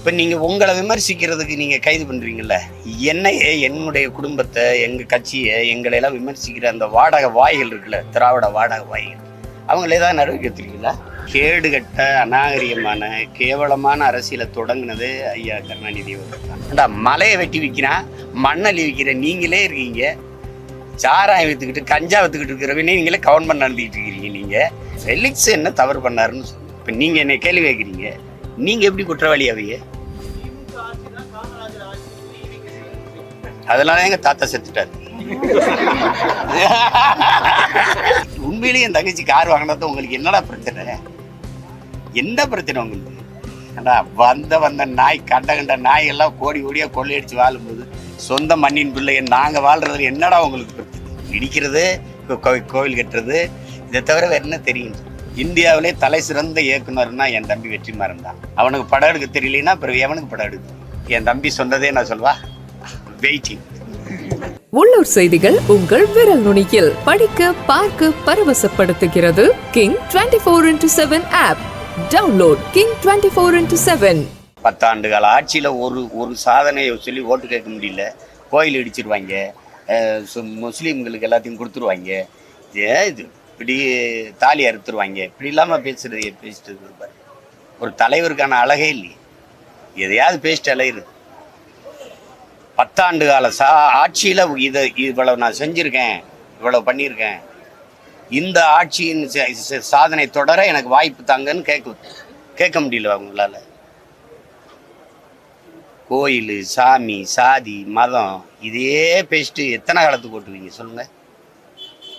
இப்போ நீங்கள் உங்களை விமர்சிக்கிறதுக்கு நீங்கள் கைது பண்ணுறீங்கல்ல என்னையே என்னுடைய குடும்பத்தை எங்கள் கட்சியை எங்களை எல்லாம் விமர்சிக்கிற அந்த வாடகை வாய்கள் இருக்குல்ல திராவிட வாடகை வாய்கள் அவங்கள ஏதாவது நடவடிக்கை கேடுகட்ட அநாகரிகமான கேவலமான அரசியலை தொடங்கினது ஐயா கருணாநிதி அவர்கள் தான். மலையை வெட்டி விற்கிறான் மண்ணள்ளி விற்கிற நீங்களே இருக்கீங்க. சாராயம் வித்துக்கிட்டு கஞ்சா வித்துக்கிட்டு இருக்கிறவங்க நீங்களே கவர்மெண்ட் நடந்துக்கிட்டு இருக்கிறீங்க நீங்கள் ஃபெலிக்ஸ் என்ன தவறு பண்ணாருன்னு சொல்லு இப்போ நீங்கள் என்னை கேள்வி கேட்குறீங்க. நீங்கள் எப்படி குற்றவாளி ஆவீங்க? அதனால எங்க தாத்தா செத்துட்டாரு. உண்மையிலேயே என் தங்கச்சி கார் வாங்கினது உங்களுக்கு என்னடா பிரச்சனை? என்ன பிரச்சனை உங்களுக்கு? ஏண்டா வந்த வந்த நாய் கண்ட கண்ட நாய் எல்லாம் கோடி கோடியா கொள்ளையடிச்சு வாழும்போது சொந்த மண்ணின் பிள்ளைய நாங்க வாழ்றதுல என்னடா உங்களுக்கு பிரச்சனை? இடிக்கிறது கோ- கோவில் கட்டுறது இதை தவிர வேற என்ன தெரியும்? இந்தியாவிலே தலை சிறந்த இயக்குனர்னா என் தம்பி வெற்றிமாறன் தான். அவனுக்கு படம் எடுக்க தெரியலன்னா பிறகு எவனுக்கு படம் எடுக்கும் என் தம்பி சொன்னதே நான் சொல்வா? வெயிட்டிங் உள்ளூர் செய்திகள் உங்கள் விரல் நுனியில் படிக்க பார்க்க பரவசப்படுத்துகிறது King twenty four into seven app download King twenty four into seven பத்தாண்டு கால ஆட்சியில் ஒரு ஒரு சாதனையை சொல்லி ஓட்டு கேட்க முடியல. கோயில் இடிச்சிருவாங்க. முஸ்லீம்களுக்கு எல்லாத்தையும் கொடுத்துருவாங்க. ஏன் இது இப்படி தாலி அறுத்துருவாங்க. இப்படி இல்லாமல் பேசுறது பேசிட்டு ஒரு தலைவருக்கான அழகே இல்லையே. எதையாவது பேசிட்டு அலையுது பத்தாண்டு கால சா ஆட்சியில் இதை இவ்வளவு நான் செஞ்சுருக்கேன் இவ்வளவு பண்ணியிருக்கேன் இந்த ஆட்சியின் சாதனை தொடர எனக்கு வாய்ப்பு தாங்கன்னு கேட்க கேட்க முடியல அவங்களால கோயில் சாமி சாதி மதம் இதே பேசிட்டு எத்தனை காலத்துக்கு ஓட்டுவீங்க சொல்லுங்க.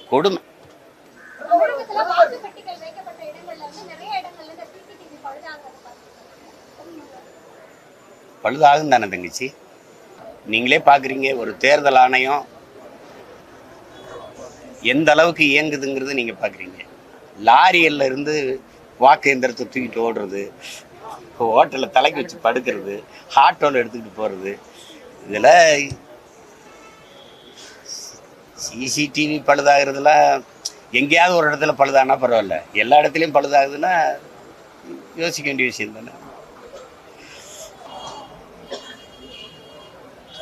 கொடுமை. பழுதாகும் தானே தங்கச்சி? நீங்களே பார்க்குறீங்க ஒரு தேர்தல் ஆணையம் எந்த அளவுக்கு இயங்குதுங்கிறது நீங்கள் பார்க்குறீங்க லாரியல்ல இருந்து வாக்கு எந்திரத்தை தூக்கிட்டு ஓடுறது ஹோட்டலில் தலைக்கு வச்சு படுக்கிறது ஆட்டோவில் எடுத்துக்கிட்டு போகிறது இதில் சிசிடிவி பழுதாகிறதுலாம் எங்கேயாவது ஒரு இடத்துல பழுதானா பரவாயில்ல. எல்லா இடத்துலையும் பழுதாகுதுன்னா யோசிக்க வேண்டிய விஷயம் தானே.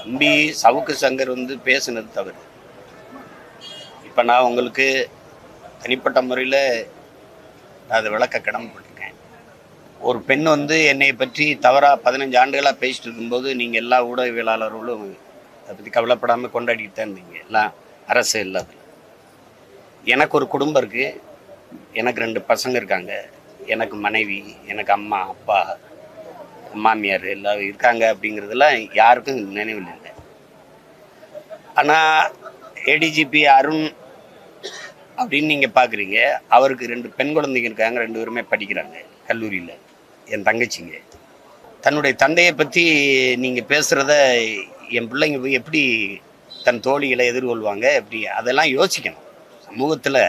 தம்பி சவுக்கு சங்கர் வந்து பேசுனது தவறு. இப்போ நான் உங்களுக்கு தனிப்பட்ட முறையில் அதை விளக்க கடமைப்பட்டிருக்கேன். ஒரு பெண் வந்து என்னை பற்றி தவறாக பதினஞ்சு ஆண்டுகளாக பேசிட்டு இருக்கும்போது நீங்கள் எல்லா ஊடகவியலாளர்களும் அதை பற்றி கவலைப்படாமல் கொண்டாடிட்டு தான் இருந்தீங்க. எல்லாம் அரசு இல்லாத எனக்கு ஒரு குடும்பம் இருக்குது எனக்கு ரெண்டு பசங்க இருக்காங்க. எனக்கு மனைவி எனக்கு அம்மா அப்பா மாமியார் எல்லாம் இருக்காங்க அப்படிங்கிறதுலாம் யாருக்கும் நினைவில் இல்லை. ஆனால் ஏடிஜிபி அருண் அப்படின்னு நீங்கள் பார்க்குறீங்க அவருக்கு ரெண்டு பெண் குழந்தைங்க இருக்காங்க ரெண்டு பேருமே படிக்கிறாங்க கல்லூரியில் என் தங்கச்சிங்க. தன்னுடைய தந்தையை பற்றி நீங்கள் பேசுகிறத என் பிள்ளைங்க எப்படி தன் தோழிகளை எதிர்கொள்வாங்க எப்படி அதெல்லாம் யோசிக்கணும். சமூகத்தில்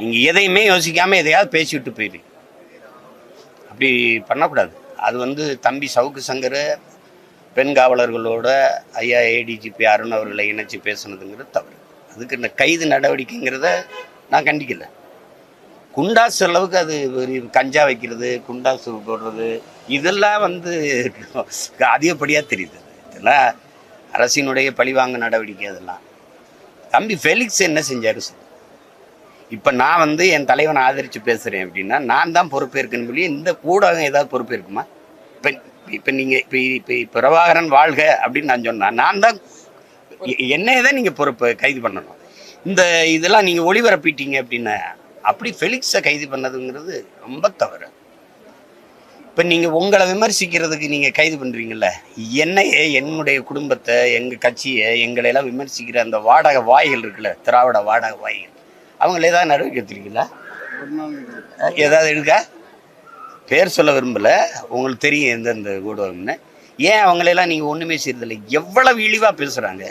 நீங்கள் எதையுமே யோசிக்காமல் எதையாவது பேசிவிட்டு போயிடுறீங்க அப்படி பண்ணக்கூடாது. அது வந்து தம்பி சவுக்கு சங்கர் பெண் காவலர்களோட ஐயா ஏடிஜிபி அருண் அவர்களை இணைச்சி பேசுனதுங்கிறது தவறு. அதுக்கு இந்த கைது நடவடிக்கைங்கிறத நான் கண்டிக்கல. குண்டாசு அளவுக்கு அது கஞ்சா வைக்கிறது குண்டாசு போடுறது இதெல்லாம் வந்து அதிகப்படியாக தெரியுது. இதெல்லாம் அரசினுடைய பழிவாங்க நடவடிக்கை அதெல்லாம். தம்பி ஃபெலிக்ஸ் என்ன செஞ்சாரு சார் இப்போ நான் வந்து என் தலைவனை ஆதரித்து பேசுகிறேன் அப்படின்னா நான் தான் பொறுப்பேற்கணும் சொல்லி இந்த ஊடகம் ஏதாவது பொறுப்பேற்குமா இப்போ இப்போ நீங்கள் இப்போ இப்போ பிரபாகரன் வாழ்க அப்படின்னு நான் சொன்னேன். நான் தான் என்னைய தான் நீங்கள் பொறுப்பு கைது பண்ணணும். இந்த இதெல்லாம் நீங்கள் ஒளிபரப்பிட்டீங்க அப்படின்னா அப்படி ஃபெலிக்ஸை கைது பண்ணதுங்கிறது ரொம்ப தவறு. இப்போ நீங்கள் உங்களை விமர்சிக்கிறதுக்கு நீங்கள் கைது பண்ணுறீங்கல்ல என்னையே என்னுடைய குடும்பத்தை எங்கள் கட்சியை எங்களை எல்லாம் விமர்சிக்கிற அந்த வாடகை வாய்கள் இருக்குல்ல திராவிட வாடகை வாய்கள் அவங்கள ஏதாவது நடவடிக்கை எடுத்துருக்கீங்களா? ஏதாவது எடுக்க பேர் சொல்ல விரும்பல. உங்களுக்கு தெரியும் எந்தெந்த ஊடகம்னு ஏன் அவங்களெல்லாம் நீங்கள் ஒன்றுமே செய்யறதில்லை எவ்வளவு இழிவாக பேசுகிறாங்க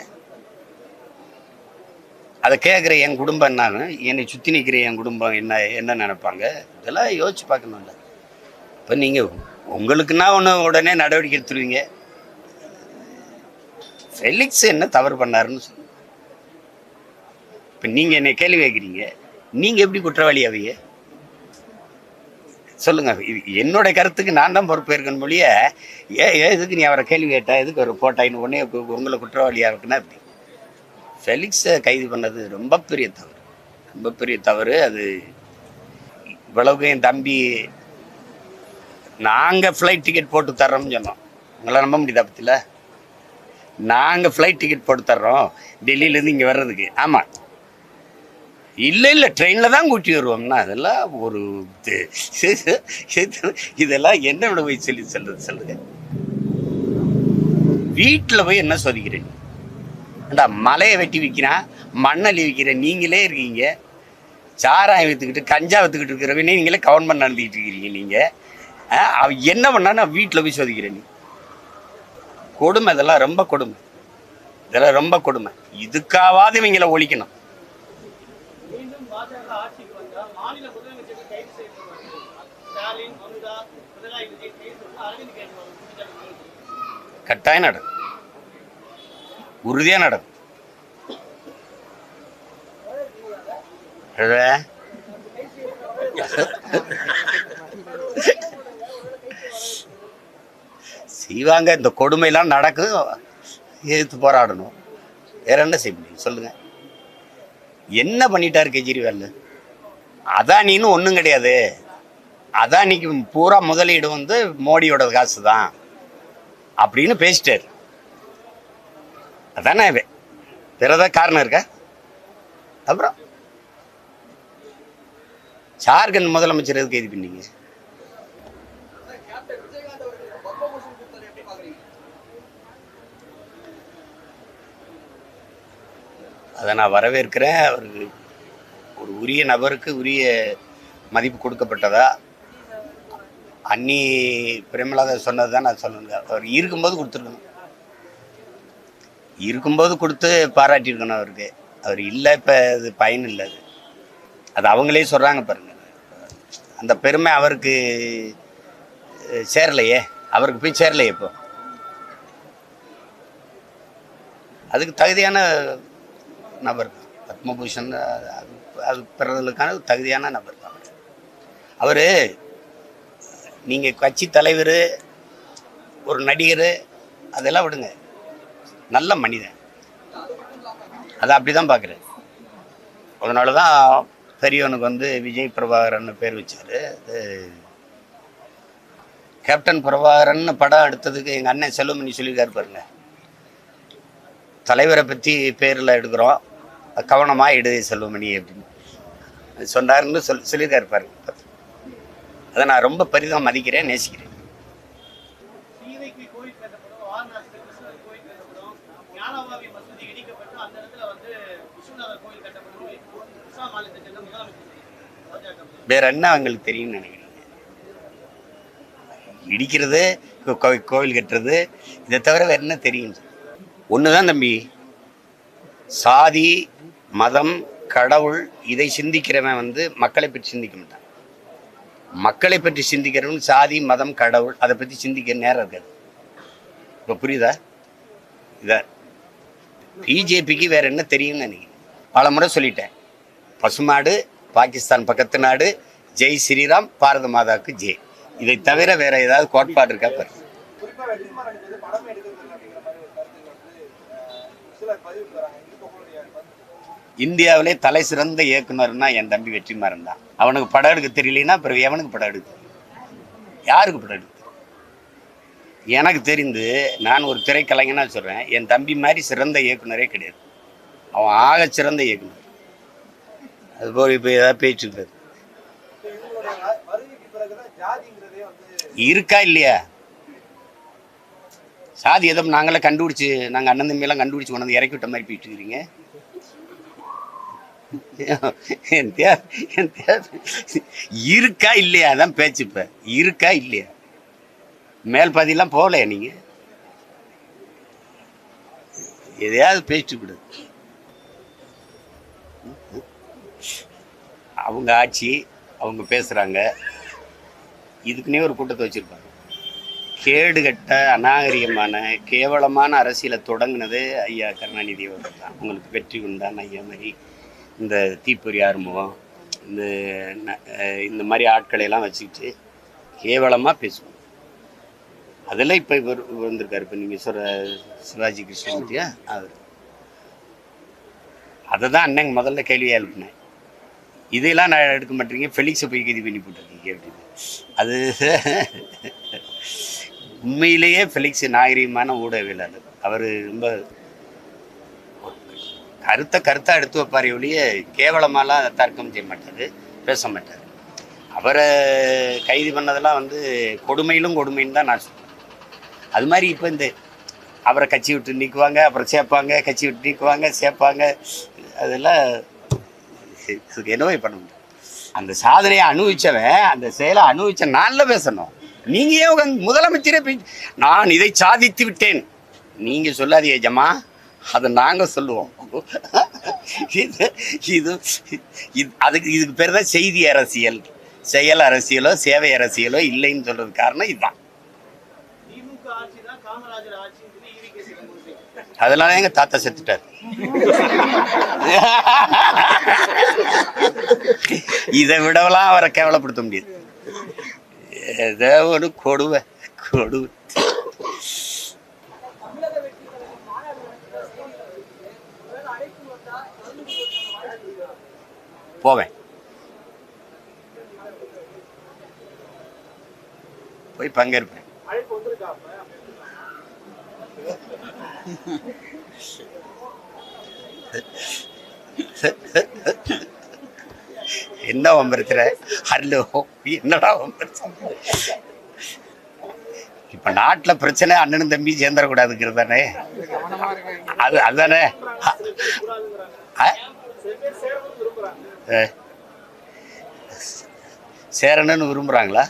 அதை கேட்குற என் குடும்பம் என்னன்னு என்னை சுற்றி நிற்கிற என் குடும்பம் என்ன என்ன நினைப்பாங்க? இதெல்லாம் யோசிச்சு பார்க்கணும்ல. இப்போ நீங்கள் உங்களுக்குன்னா ஒன்று உடனே நடவடிக்கை எடுத்துருவீங்க. ஃபெலிக்ஸ் என்ன தவறு பண்ணாருன்னு சொல்லுங்க. இப்போ நீங்கள் என்னை கேள்வி கேட்குறீங்க. நீங்கள் எப்படி குற்றவாளி ஆவீங்க? சொல்லுங்க. இது என்னுடைய கருத்துக்கு நான் தான் பொறுப்பேற்கணும் மொழிய ஏ ஏ, எதுக்கு நீ அவரை கேள்வி கேட்டால் எதுக்கு ஒரு போட்டாயின்னு உடனே உங்களை குற்றவாளியாக இருக்குன்னா அப்படி ஃபெலிக்ஸை கைது பண்ணது ரொம்ப பெரிய தவறு. ரொம்ப பெரிய தவறு. அது இவ்வளவுக்கு என் தம்பி நாங்கள் ஃப்ளைட் டிக்கெட் போட்டு தர்றோம்னு சொன்னோம். உங்களை நம்ப முடியுதா பற்றியில் நாங்கள் ஃப்ளைட் டிக்கெட் போட்டு தர்றோம். டெல்லியிலேருந்து இங்கே வர்றதுக்கு. ஆமாம் இல்லை இல்லை ட்ரெயினில் தான் கூட்டி வருவாங்கண்ணா அதெல்லாம் ஒரு இது- இதெல்லாம் என்னோட போய் சொல்லி சொல்றது சொல்லுங்க. வீட்டில் போய் என்ன சொதிக்கிறேன் ஏண்டா மலையை வெட்டி விற்கிறான் மண்ணள்ளி விற்கிற நீங்களே இருக்கீங்க. சாராயம் விற்றுக்கிட்டு கஞ்சா விற்றுக்கிட்டு இருக்கிறவனே நீங்களே கவர்மெண்ட் நடந்துக்கிட்டு இருக்கிறீங்க நீங்கள் அவ என்ன பண்ணா நான் வீட்டில் போய் சோதிக்கிறேன் நீ கொடுமை இதெல்லாம் ரொம்ப கொடுமை. இதெல்லாம் ரொம்ப கொடுமை. இதுக்காவது இவங்கள ஒழிக்கணும். மீண்டும் பாஜக ஆட்சிக்கு வந்தால் மாநில முதலமைச்சர்கள் கைது செய்யப்படுவார்கள் ஸ்டாலின் மம்தா பினராயி விஜயன் கைது செய்வது அரவிந்த் கெஜ்ரிவால் கட்டாயம் நடக்கும். உறுதியாக நடக்கும். செய்வாங்க. இந்த கொடுமையெல்லாம் நடக்கும் எதிர்த்து போராடணும். வேற என்ன செய்ய முடியும்? சொல்லுங்கள் என்ன பண்ணிட்டார் கெஜ்ரிவால் அதானின்னு ஒன்றும் கிடையாது. அதானிக்கு பூரா முதலீடு வந்து மோடியோட காசு தான் அப்படின்னு பேசிட்டாரு. அதானே வே- வேற ஏதாவது காரணம் இருக்கா? அப்புறம்? ஜார்க்கண்ட் முதலமைச்சர் எதுக்கு இது பண்ணீங்க? அதை நான் வரவேற்கிறேன். அவருக்கு ஒரு உரிய நபருக்கு உரிய மதிப்பு கொடுக்கப்பட்டதா? அன்னி பிரேமலாதா சொன்னது தான் நான் சொல்லணுங்க அவர் இருக்கும்போது கொடுத்துருக்கணும். இருக்கும்போது கொடுத்து பாராட்டியிருக்கணும் அவருக்கு. அவர் இல்லை இப்போ அது பயன் இல்லை அது. அது அவங்களே சொல்கிறாங்க பாருங்க. அந்த பெருமை அவருக்கு சேரலையே. அவருக்கு போய் சேரலையே இப்போ. அதுக்கு தகுதியான நபர் தான் பத்மபூஷன் அது அது பெறுதலுக்கான தகுதியான நபர் தான் அவர் நீங்கள் கட்சி தலைவர் ஒரு நடிகர் அதெல்லாம் விடுங்க. நல்ல மனிதன். அதை அப்படி தான் பார்க்குறேன் அதனால தான் பெரியவனுக்கு வந்து விஜய் பிரபாகரன் பேர் வச்சார். அது கேப்டன் பிரபாகரன் படம் எடுத்ததுக்கு எங்கள் அண்ணன் செல்வமணி சொல்லியிருக்காரு பாருங்க. தலைவரை பற்றி பேரில் எடுக்கிறோம். கவனமாக இடு செல்வமணி அப்படின்னு. சொன்னார்னு சொல் சொல்லியிருக்காரு பாருங்க. அதை நான் ரொம்ப பெரிதாக மதிக்கிறேன் நேசிக்கிறேன். வேற என்ன அவங்களுக்கு தெரியும்னு நினைக்கிறீங்க? இடிக்கிறது கோவில் கட்டுறது இதை தவிர வேற என்ன தெரியும் ஒன்று தான் தம்பி. சாதி மதம் கடவுள் இதை சிந்திக்கிறவன் வந்து மக்களை பற்றி சிந்திக்க மாட்டான். மக்களை பற்றி சிந்திக்கிறவன் சாதி மதம் கடவுள் அதை பற்றி சிந்திக்க நேரம் இருக்காது. இப்போ புரியுதா? இத பிஜேபிக்கு வேற என்ன தெரியும்னு நினைக்கிறேன் பல முறை சொல்லிட்டேன். பசுமாடு பாகிஸ்தான் பக்கத்து நாடு ஜெய் ஸ்ரீராம் பாரத மாதாவுக்கு ஜெய். இதை தவிர வேற ஏதாவது கோட்பாடு இருக்கா பாரு குறிப்பா வெற்றிமாறன் படம் எடுக்கிறது அப்படிங்கிற மாதிரி ஒரு கருத்து வந்து சிலர் வராங்க இதுக்கு உங்களுடைய கருத்து இந்தியாவிலே தலை சிறந்த இயக்குனர்னா என் தம்பி வெற்றிமாறன் தான். அவனுக்கு படம் எடுக்க தெரியலனா பிறகு எவனுக்கு படம் எடுக்க யாருக்கு படம் எடுக்க எனக்கு தெரிந்து நான் ஒரு திரைக்கலைஞனாக சொல்கிறேன் என் தம்பி மாதிரி சிறந்த இயக்குனரே கிடையாது. அவன் ஆக சிறந்த இயக்குனர். அதுபோல் இப்போ ஏதாவது பேச்சு இருக்காது இப்போ இருக்கா இல்லையா? சாதி எதோ நாங்களே கண்டுபிடிச்சு நாங்கள் அண்ணன் தம்பியெல்லாம் கண்டுபிடிச்சி கொண்டு வந்து இறக்கி விட்ட மாதிரி போயிட்டு இருக்கிறீங்க. என் தேவை என் தேவை. இருக்கா இல்லையா? தான் பேச்சு இப்போ. இருக்கா இல்லையா? மேல் பாதிலாம் போகலையா நீங்க? எதையாவது பேசிட்டு விடு. அவங்க ஆட்சி அவங்க பேசுறாங்க. இதுக்குன்னே ஒரு கூட்டத்தை வச்சுருப்பாங்க. கேடுகட்ட அநாகரிகமான கேவலமான அரசியலை தொடங்கினது ஐயா கருணாநிதி அவர்கள் தான். உங்களுக்கு வெற்றி உண்டான ஐயா மாதிரி. இந்த தீப்பொறி ஆறுமுகம் இந்த இந்த மாதிரி ஆட்களை எல்லாம் வச்சுக்கிட்டு கேவலமாக பேசுவோம். அதெல்லாம் இப்போ இவர் வந்திருக்காரு. இப்போ நீங்கள் சொல்கிற சிவாஜி கிருஷ்ணமூர்த்தியா? அவர் அதை. தான் அண்ணன் முதல்ல கேள்வியாக எழுப்பினேன். இதெல்லாம் நான் எடுக்க மாட்டேங்க ஃபெலிக்ஸை போய் கதி பண்ணி போட்டிருக்கீங்க அப்படின்னு அது உண்மையிலேயே ஃபெலிக்ஸ் நாகரீகமான ஊடகவியலாளர். அவர் ரொம்ப கருத்தை கருத்தாக எடுத்து வைப்பார் ஒழிய கேவலமாலாம் தர்க்கம் செய்ய மாட்டார் பேச மாட்டார். அவரை கைது பண்ணதெல்லாம் வந்து கொடுமையிலும் கொடுமைன்னு தான் நான் சொல்லுவேன் அது மாதிரி இப்போ இந்த அவரை கட்சி விட்டு நீக்குவாங்க அப்புறம் சேர்ப்பாங்க கட்சி விட்டு நீக்குவாங்க சேர்ப்பாங்க அதெல்லாம் இதுக்கு என்னவே பண்ண முடியும் அந்த சாதனையை அனுபவிச்சவன் அந்த செயலை அனுபவிச்ச நாளில் பேசணும். நீங்கள் ஏன் முதலமைச்சரே நான் இதை சாதித்து விட்டேன். நீங்கள் சொல்லாதீங்க ஜமா அதை நாங்கள் சொல்லுவோம். இது இது இது அதுக்கு இதுக்கு பேர் தான் செய்தி அரசியல். செயல் அரசியலோ சேவை அரசியலோ இல்லைன்னு சொல்றது காரணம் இதுதான். சிதம்பரம் அதனால எங்க தாத்தா செத்துட்டார். இதை விடவெல்லாம் அவரை கேவலப்படுத்த முடியாது. ஏதோ ஒரு கொடுவை கொடுவை. போவேன். போய் பங்கேற்பேன். என்ன வம்பருத்துற ஹலோ என்னடா வம்பருத்து இப்ப நாட்டுல பிரச்சனை அண்ணனும் தம்பி சேர்ந்துடக்கூடாதுங்கிறது தானே அது அதுதானே? சேரணும்னு விரும்புகிறாங்களா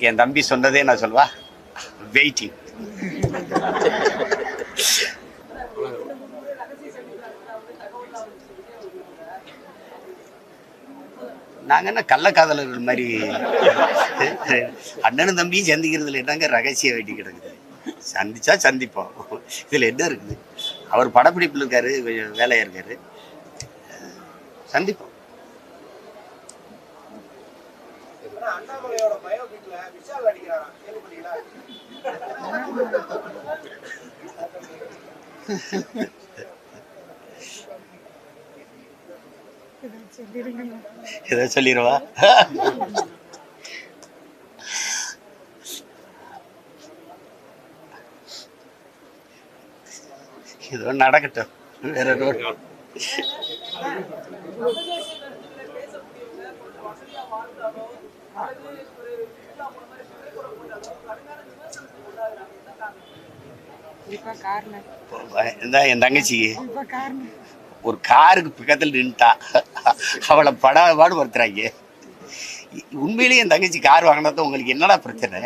என் தம்பி சொன்னதே நான் சொல்வா வெயிட்டிங் நாங்க என்ன கள்ளக்காதலர்கள் மாதிரி? அண்ணனும் தம்பியும் சந்திக்கிறதுல என்னங்க ரகசிய வேட்டி கிடக்குது? சந்திச்சா சந்திப்போம். இதில் என்ன இருக்குது? அவர் படப்பிடிப்பில் இருக்காரு கொஞ்சம் வேலையாக இருக்காரு. சந்திப்போம். அண்ணாமலையோட ஏதோ சொல்லிடுவா ஏதோ நடக்கட்டும். வேற இந்த என் காரணம். ஒரு காருக்கு பக்கத்தில் நின்ட்டா அவளை படாத பாடு படுத்துறாங்க உண்மையிலேயே என் தங்கச்சி கார் வாங்கினது உங்களுக்கு என்னடா பிரச்சனை?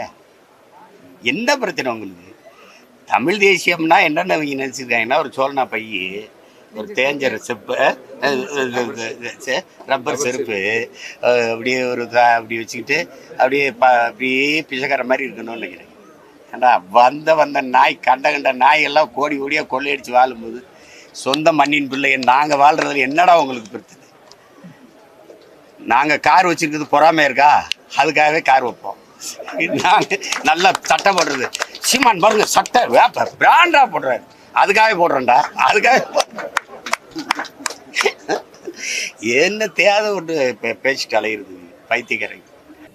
என்ன பிரச்சனை உங்களுக்கு? தமிழ் தேசியம்னா என்னென்ன அவங்க நினச்சிருக்காங்கன்னா ஒரு சோழனா பைய ஒரு தேஞ்ச செப்பு ரப்பர் செருப்பு அப்படியே ஒரு அப்படி வச்சுக்கிட்டு அப்படியே ப அப்படியே பிச்சைக்கார மாதிரி இருக்கணும்னு நினைக்கிறேன். ஏண்டா வந்த வந்த நாய் கண்ட கண்ட நாய் எல்லாம் கோடி கோடியாக கொள்ளையடிச்சு வாழும்போது சொந்த மண்ணின் பிள்ளை நாங்கள் வாழ்றதுல என்னடா உங்களுக்கு பிரச்சனை? நாங்கள் கார் வச்சிருக்கிறது பொறாமை இருக்கா? அதுக்காகவே கார் வைப்போம். நாங்கள் நல்லா சட்டை போடுறது. சீமான் பாருங்க சட்டை வேப்ப பிராண்டாக போடுறாரு. அதுக்காகவே போடுறேன்டா அதுக்காகவே என்ன தேவை ஒன்று பேசிட்டு அலையிறது பைத்தியக்காரங்க.